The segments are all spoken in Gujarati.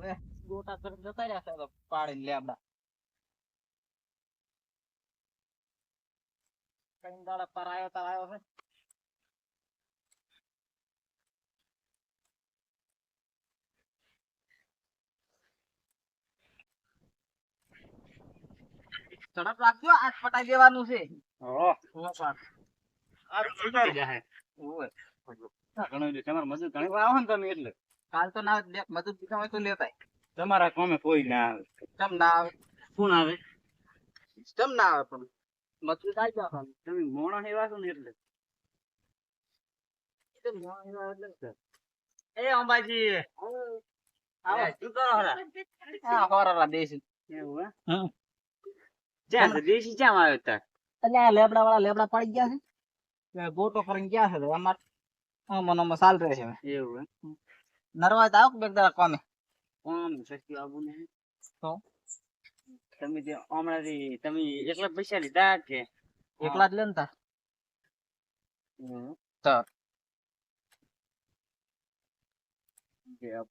હવે ગોટા તરફ જતા રહ્યા છે તો પાડીને લેબડા કઈ દાડા પર આવ્યો તાર આવ્યો છે ઝડપ રાખજો આજ પટાઈ દેવાનું છે ઓહ. આ ઉતારી જાહે. ઓય. આ ઘણું. તમારે મજૂર ઘણી વાર આવો ને તમે એટલે કાલ તો ના આવે, મજૂર બીજા હોય તો લેતા તમારા કોમે કોઈ ના આવે. ચમ ના આવે? કોણ આવે? ચમ ના આવે પણ? મજૂર આવી જાવ તમે મોણા હેવા છો ને એટલે. એ અંબાજી. આવો. શું કરો હરા? હા હોરારા દેશી એવું હે? હમ. દેશી ક્યાં આવ્યો તાર એટલે લેબડા વાળા લેબડા પડી ગયા છે? ગોટો કરીને ગયા છે તો અમાર મનોમાં સાલ રહે છે એવું હે? નરવા તો આવો કે બે દાડા કોમે? કોમ સસ્તું આવું નહીં તો? તમે જે હમણાંથી તમે એકલા પૈસા લીધા કે? એકલા જ લે ને તાર તો.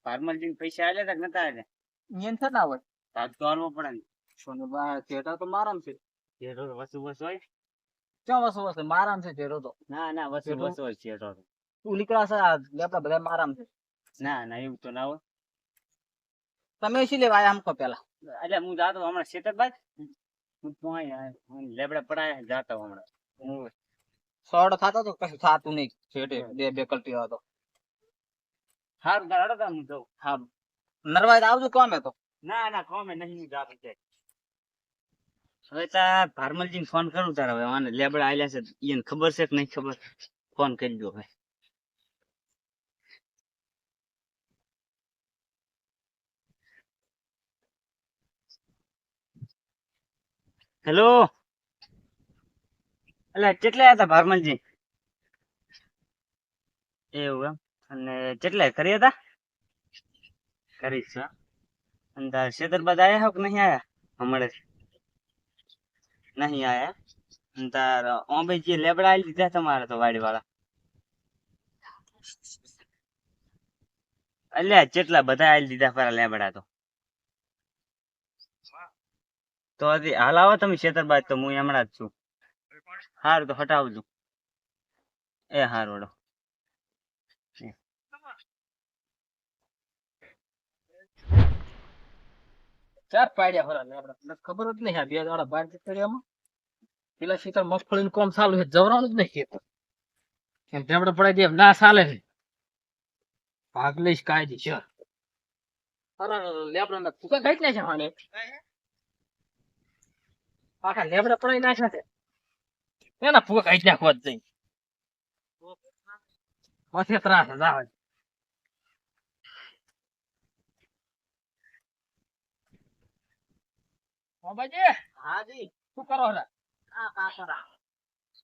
ફાર્મલજી પૈસા આલ્યા તા કે નતા આલ્યા? ઈયન છે ના હોય તાર તો આલવો પડે ને. સોનું બા જેઠા તો મારામ છે. જે રોજ વસુ વસુ હોય? ક્યાં વસો વસો? મારામ છે જેઠો તો. ના ના વસુ? વસુ હોય છે તું. નીકળા છે આ બધા મારામ છે. ના ના એવું તો ના હોય તમે શી લેવા આયા હમકો પેલા એટલે હું જાતો હમણાં શેતરબાજ હું પોઈ લેબડા પડાયા જાતો હમણાં સોડ થતો તો કશું થાતું નહીં છેટે બે બે કલ્ટી હતો હારું તાર હડો તાર હું જઉં હારું નરવાઈ આવજો કોમે તો ના ના કોમે નહીં હું જાતો છે હવે તાર ફાર્મલજી ફોન કરું તાર હવે આને લેબડા આલ્યા છે એને ખબર છે કે નહીં ખબર ફોન કરી દો હવે હેલો એટલે કેટલા હતા ફાર્મલજી એવું એમ? અને કેટલા, કરી હતા? કરી છે. અને તાર શેતરબાદ આયા હો કે નહીં આયા? હમણાં? નહીં આયા. અને તાર ઓમે જે લેબડા આવી લીધા તમારે તો વાડી વાળા અલ્યા જેટલા બધા આવી લીધા ફરા લેબડા તો? તો હજી હાલ આવો તમે શેતરબાદ તો હું હમણાં જ છું. હારું તો હટાવજો. એ હારું હડો ચાર પાડ્યા ખરા લેબડા ખબર જ નહીં બે દાડા બાર જતા રહ્યામાં પેલા શીતળ મગફળીનું કામ ચાલુ છે જવરાનું જ નહીં ખેતર એમ લેબડા પડાઈ દે ના ચાલે છે ભાગ લઈશ કાયદી છે લેપડા ફૂકા કાઢી નાખ્યા હાને આખા લેબડા પડાઈ નાખ્યા છે એના ફૂકા કાઢી નાખવા જ જઈ. પછી ત્રાસ જ આવે મોબાજી હાજી શું કરો હરા આ કાકરા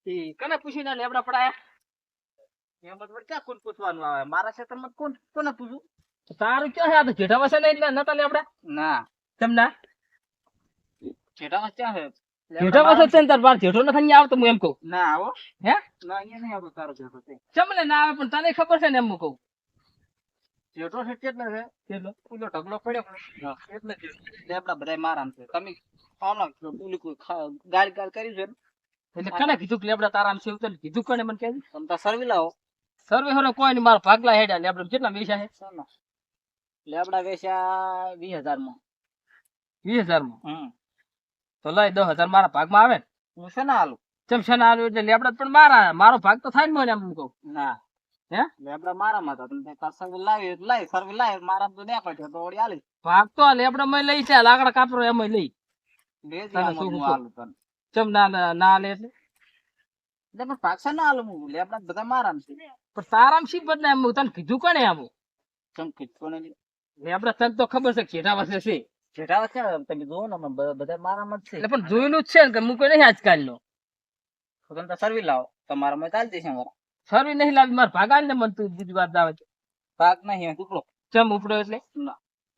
ઈ કને પૂછીને લેબડા પડાયા? એમ વળી ક્યાં કોણ પૂછવાનું આવે? મારા ક્ષેત્રમાં કોણ કોને પૂછું તારું ક્યાં છે? આ તો જેઠા વસે નહીં નતા લેબડા ના. તમને ક્યાં છે? જેઠા વસે છે ને તાર બાર જેઠો નથી અહીંયા આવતો હું એમ કહું. ના આવો. હે? ના અહીંયા નહીં આવતો તારો જેઠો છે ચમને ના આવે પણ તને ખબર છે ને એમ હું કહું. જેઠો છે કેટલો છે? કેટલો? પેલો ઢગલો પડ્યો. એટલે લેબડા બધા મારામ છે. તમે હમણાં પેલું કોઈ ગાળ ગાળ કર્યું છે એટલે કને કીધું કે લેબડા તારામ છે એવું કીધું કોને મને કહે તમે તો સરવી લાવો. સર્વે હરો કોઈ નહીં મારા ભાગલા હેડ્યા. લેબડા કેટલા વેચ્યા છે? લેબડા વેચ્યા વીસ હજારમાં વીસ હજારમાં તો લઈ દસ હજાર મારા ભાગમાં આવે હું છે ને આલું ચમ છે ને આલું એટલે લેબડા પણ મારા મારો ભાગ તો થાય ને મને એમ કહું. ના. હે? લેબડા મારામાં હતા. તમે તાર લાવી એટલે લાવી સર્વે લાવી મારા તો ન્યા પડ્યો તો વળી આલી ભાગ તો લેબડા માં લઈ છે લાકડા કાપરો એમાં લઈ. તને શું કહું? ચમ ના ના ના લે એટલે? એટલે પણ ભાગ ના આલું હું? લેબડા બધા મારામ છે. પણ તારામ શી બદલે એમ તને કીધું કોને આમ ચમ કીધું કોને? લેબડા તને તો ખબર છે ખેડા વર્ષે છે. જેઠા વર્ષે તમે જોવો ને બધા મારામ જ છે. એટલે પણ જોયેલું જ છે ને કે હું કોઈ નહીં આજકાલ નો તો તમે સર્વી લાવો. તમારા માં ચાલતી છે મારા. સર્વી નહીં લાવી મારા ભાગા ને મન તું બીજી વાત આવે છે ભાગ નહીં ઉપડો. ચમ ઉપડો એટલે?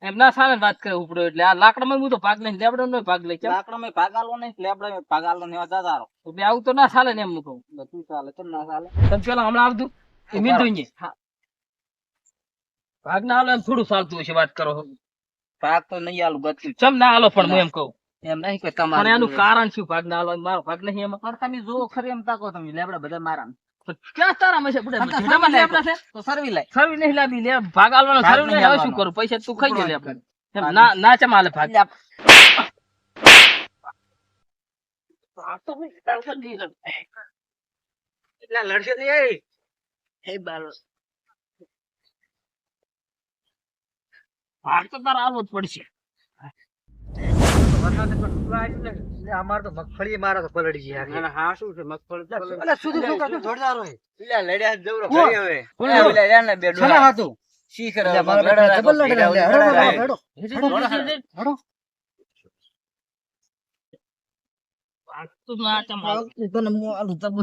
એમ ના સામે વાત કરે ઉપડો એટલે. આ લાકડામાં હું તો ભાગ નહીં લેબડો નો ભાગ લઈ. લાકડામાં ભાગ આલો નહીં લેબડા ભાગ આલો ને દાદારો એટલે આવું તો ના ચાલે ને એમ કહું. બધું ચાલે કેમ ના ચાલે. તમે પેલા હમણાં આવતું એ મીંધું ભાગ ના આલો એમ થોડું ચાલતું હશે વાત કરો. ભાગ તો નહીં આલું ગતું ચમ ના આલો પણ હું એમ કહું. એમ નહીં કે પણ તમારે એનું કારણ શું? ભાગ ના આલો મારો ભાગ નહીં એમાં. પણ તમે જો ખરી એમ તાકો તમે લેબડા બધા મારા ક્યાં તારા માં છે લેબડા છે? તો સરવી લાય સરવી નહીં લાવી લે ભાગ આલવાનો સરવી નહીં હવે શું કરું? પૈસા તું ખાઈ ગયેલી આપણે ના ના ચમ આલે ભાગ. એટલા લડશે નહીં હે બાલો. ભાગ તો તારા આલવો જ પડશે. અમાર તો મગફળી મારા તો પલડી ગયા હા શું છે? મગફળી શું? જોરદાર લડ્યા જવરો હવે. ને બે હાથું. શી કરે? જબર હેડો, હેડો. તો ના આલું તબુ.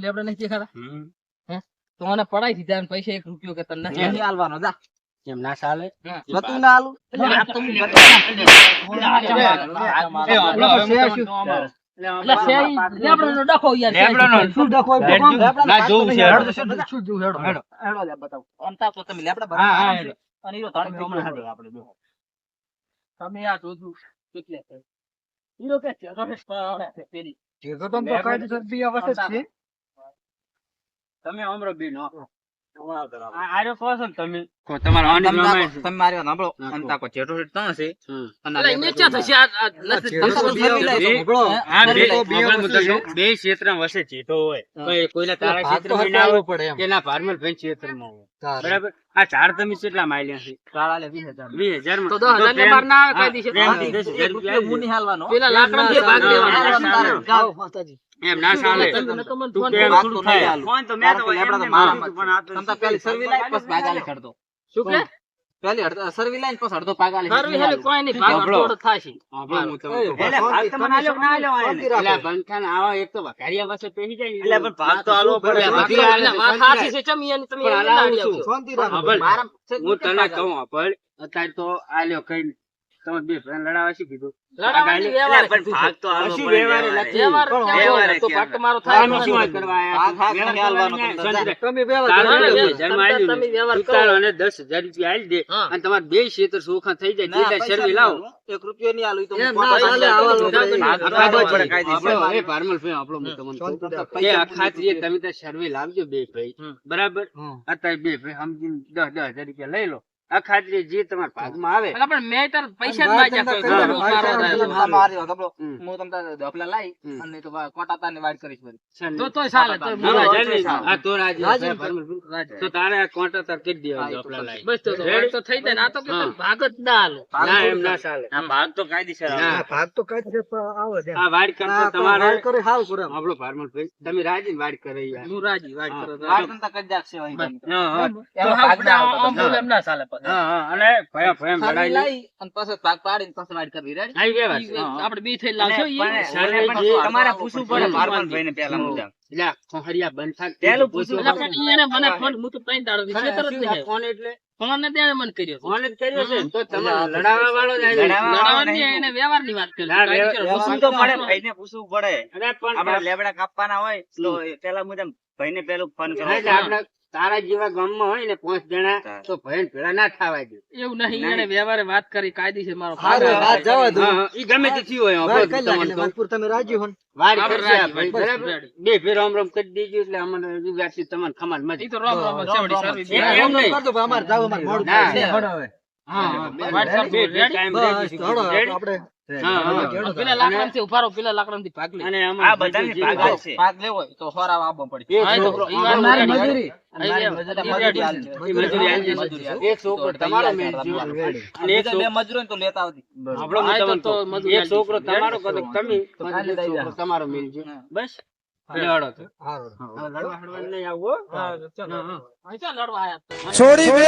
લેબડા નહીં દેખાતા. તો મને પડાઈ દીધા પૈસા એક રૂપિયો કે તને આલવાનો, જા. એમ ના ચાલે. નતું ના આલું? તમે આ જોજો તમ અમરો બી નો. આર્યો કહો છો તમે. તમારે તમે છે. અને થશે? આ આ બી ક્ષેત્રમાં વસે ચેતો હોય. તો એ તારા ક્ષેત્રમાં ના પડે. કે ના ફાર્મર ભાઈ ક્ષેત્રમાં હોય. બરાબર? આ ઝાડ તમે કેટલા માલ્યા છે. તાળા લે વીસ હજાર. વીસ તો દસ ને બાર ના આવે કઈ દિવસે. પ્રેમથી દસ હજાર એક રૂપિયા હું નહીં હાલવાનો. પેલા લાકડામાંથી ભાગ લેવાનો. જાઓ, માતાજી. એમ ના ચાલે. તું કેમ થોડું થાય. ફોન તો મેં તો તો એમને મારા પણ આ તો તમ તાર પેલી સરવી લાય, પછી ભાગ આલી છડતો. શું કે પેલી સરવી લાય ને પછી અડધો પાગ આલે કરવી હેલી કોઈ નહીં ભાગ. અડધો થશે. એટલે ભાગ તમે આલ્યો ના આલ્યો એટલે આ આવા એક તો વઘારિયા પાસે પેહી જાય એટલે પણ ભાગ તો આલો પડે. એટલે આલે માં છે, છે ચમ ઈ તમે પણ આવજો. શાંતિ રાખો. મારા હું તને કહું પણ અત્યારે તો આલ્યો કઈ તમે બે ફ્રેન્ડ લડાવા શી કીધું? તમારે બે ક્ષેત્ર ચોખા થઈ જાય. ના, શેરવી લાવો. એક રૂપિયો નહીં તમે તો સર્વે લાવજો બે ભાઈ. બરાબર? અત્યારે બે ભાઈ સમજીને દસ દસ હજાર રૂપિયા લઈ લો. આ ખાતરી જે તમારા ભાગમાં આવે પણ મેં તાર પૈસા જ ભાઈ માગ્યા ભાઈ. હું તમને ધપલા લાઈ અને તો કોટાતાની વાડ કરીશ બધી. તો તો ચાલે તો ના. ના. આ તો રાજી. રાજી. તો તારે આ કોન્ટ્રાક્ટ તાર કરી દેવાનો હા, એ તો આપણા લાઈ. બસ તો તો તો થઈ જાય ને આ તો કે ભાગ જ ના હાલો ના એમ ના ચાલે ભાગ તો કાયદેસર આવે. ના. ભાગ તો કાયદેસર આવે છે. આ વાડ કરતો તમારે વાડ કરે હાલ કરે આપણો ફાર્મર ભાઈ તમે રાજી વાડ કરે હું રાજી વાત કરો તો. વાડ તમતા કરી દેશે હોય હા, હા. ના એમ ના ચાલે. હા, હા. અને ભયા ભયા લડાઈ. લાઈ અને પછી ભાગ પાડીને પછી વાડ કરવી રેડી આવી ગયા વાત. આપણે બી થઈ લાવશો પણ સર્વે પણ જે- તમારે પૂછવું પડે હમ. ભારમલભાઈને પહેલા મુદ્દા. એટલે ખોહરિયા બંધ પેલું પૂછવું પૂછવું અલા, પડે. પણ ઈ એને મને ફોન હું તો ત્રણ દાડો થી જ ફોન એટલે ફોન ને તેને મને કર્યો ફોન જ છે તો વાળો જ વાત કરી. ના, પૂછવું તો પડે. ભાઈને પૂછવું પડે. અરે પણ આપડે લેબડા કાપવાના હોય તો પેલા મુજબ ભાઈને પેલું ફોન કરો. એટલે આપણા તારા જેવા ગામમાં હોય ને પાંચ જણા તો ભાઈ ભેળા ના થવા દે એવું નહીં એને વ્યવહારે વાત કરી કાયદેસર મારો હારું, વાત જવા દો. ઈ ગમે તે થયું હોય નાખીને તમે રાજી હો આપણે બસ, બરાબર? બે ફેર રામ રામ કરી દેજો એટલે અમને રૂપિયાથી તમને ખમાન મળી. ઈ તો રામ રામ સેવડી સર્વિસ એમ નહીં. કરતો અમાર જાવ, અમાર મોડ છે. હળો હવે. હા, હા, બસ, બે ટાઈમ રેડી છે. આપણે પેલા લાકડાથી ઊભા રહો પેલા લાકડાથી ભાગ લે અને આ આમાં ભાગ ભાવ- ભાગ લેવો તો હોરાવ આપવો પડે. એ તો છોકરો- ઈ વાત મારી રેડી. મજૂરી. અહીં મારી એમ. મજૂરી ઈ મજૂરી રેડી. આલજો. ઈ મજૂરી આલજો. મજૂરી આલજો. એક છોકરો તમારો તૈયાર મેળ છે, જીવો. રેડી. અને એક બે મજૂરો તો લેતા આવતી. એક છોકરો તમારો તમે મિલજો બસ? છોડી બે